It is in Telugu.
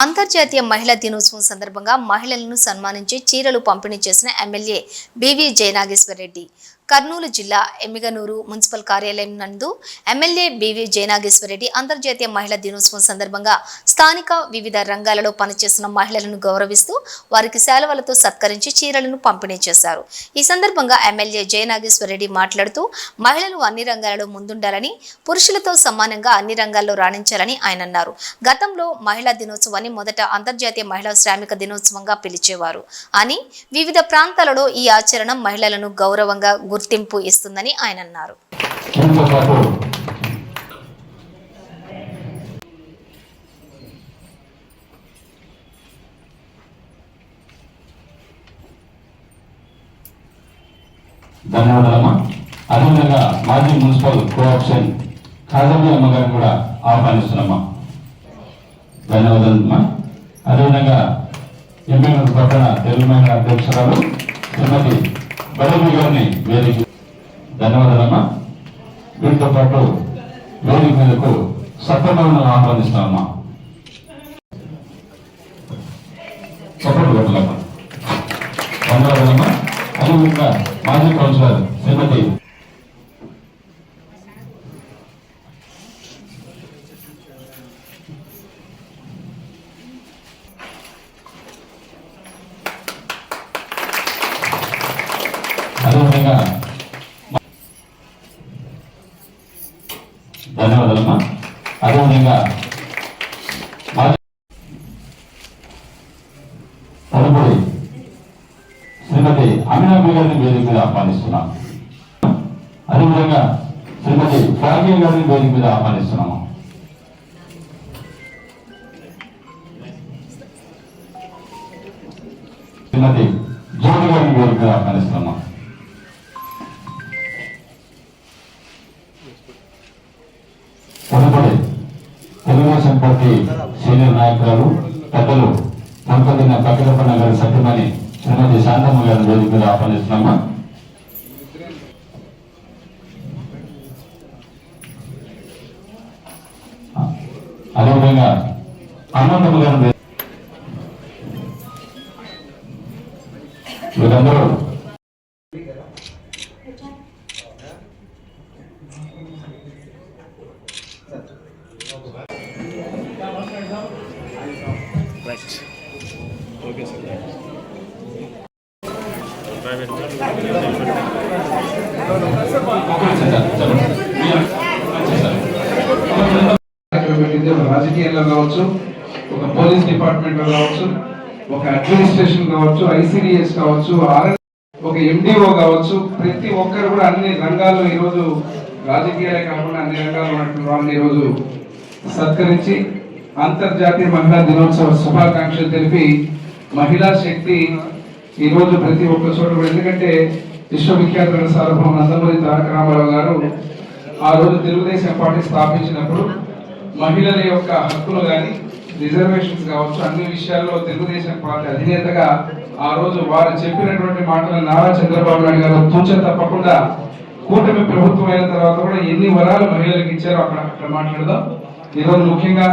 అంతర్జాతీయ మహిళా దినోత్సవం సందర్భంగా మహిళలను సన్మానించి చీరలు పంపిణీ చేసిన ఎమ్మెల్యే బివి జయనాగేశ్వర రెడ్డి. కర్నూలు జిల్లా ఎమ్మిగనూరు మున్సిపల్ కార్యాలయం నందు ఎమ్మెల్యే బివి జయనాగేశ్వరరెడ్డి అంతర్జాతీయ మహిళా దినోత్సవం సందర్భంగా స్థానిక వివిధ రంగాలలో పనిచేస్తున్న మహిళలను గౌరవిస్తూ వారికి సెలవులతో సత్కరించి చీరలను పంపిణీ చేశారు. ఈ సందర్భంగా ఎమ్మెల్యే జయనాగేశ్వరరెడ్డి మాట్లాడుతూ మహిళలు అన్ని రంగాలలో ముందుండాలని పురుషులతో సమానంగా అన్ని రంగాల్లో రాణించాలని ఆయన అన్నారు. గతంలో మహిళా దినోత్సవాన్ని మొదట అంతర్జాతీయ మహిళా శ్రామిక దినోత్సవంగా పిలిచేవారు. అని వివిధ ప్రాంతాలలో ఈ ఆచరణ మహిళలను గౌరవంగా గుర్తింపు ఇస్తుందని ఆయన అన్నారు. ధన్యవాదాలమ్మా. అదేవిధంగా మాజీ మున్సిపల్ కోఆప్షన్ ఖాజమీ అమ్మగారిని కూడా ఆహ్వానిస్తున్నామా? ధన్యవాదాలమ్మా. అదేవిధంగా ఎంపీనగర్ పట్టణ తెలుగు మహిళా అధ్యక్షురాలు శ్రీమతి పదవి గారిని వేదిక ధన్యవాదాలమ్మా. వీటితో పాటు వేదిక మీదకు సత్యభవనం ఆహ్వానిస్తామమ్మా. చప్పట్లు కొట్టాలమ్మా. ధన్యవాదాలమ్మా. అదేవిధంగా మాజీ కౌన్సిలర్ శ్రీమతి అదేవిధంగా ధన్యవాదాలమ్మా. అదేవిధంగా తదుపరి శ్రీమతి అమినాబి గారిని వేదిక మీద ఆహ్వానిస్తున్నాం. అదేవిధంగా శ్రీమతి ఫ్రాంకీ గారిని వేదిక మీద ఆహ్వానిస్తున్నాము శ్రీమతి జ్యోతి గారిని వేదిక మీద ఆహ్వానిస్తున్నాము పార్టీ సీనియర్ నాయకురాలు పెద్దలు సంపదిన పక్కదప్పన్న గారి సత్యమణి శ్రీమతి శాంతమ్మ గారి వేదిక మీద ఆహ్వానిస్తున్నామా అదేవిధంగా హనుమంతమ్మ గారి వీరందరూ Right. Okay, కార్యక్రమం పెట్టింది ఒక రాజకీయాల్లో కావచ్చు ఒక పోలీస్ డిపార్ట్మెంట్లో కావచ్చు ఒక అడ్మినిస్ట్రేషన్ కావచ్చు ఐసిడిఎస్ కావచ్చు ఆర్ ఒక ఎండిఓ కావచ్చు ప్రతి ఒక్కరు కూడా అన్ని రంగాల్లో ఈరోజు రాజకీయాలే కాకుండా అన్ని రంగాల్లో ఉన్నటువంటి వాళ్ళని ఈరోజు సత్కరించి అంతర్జాతీయ మహిళా దినోత్సవ శుభాకాంక్షలు తెలిపి మహిళా శక్తి ఈరోజు ప్రతి ఒక్క చోట ఎందుకంటే విశ్వవిఖ్యాత సార్వభౌమ నందమూరి తారక రామారావు గారు ఆ రోజు తెలుగుదేశం పార్టీ స్థాపించినప్పుడు మహిళల యొక్క హక్కులు కానీ రిజర్వేషన్స్ కావచ్చు అన్ని విషయాల్లో తెలుగుదేశం పార్టీ అధినేతగా ఆ రోజు వారు చెప్పినటువంటి మాటలు నారా చంద్రబాబు నాయుడు గారు తూచ తప్పకుండా కూటమి ప్రభుత్వం అయిన తర్వాత కూడా ఎన్ని వరాలు మహిళలకు ఇచ్చారో అక్కడ అక్కడ మాట్లాడదాం. ఈరోజు ముఖ్యంగా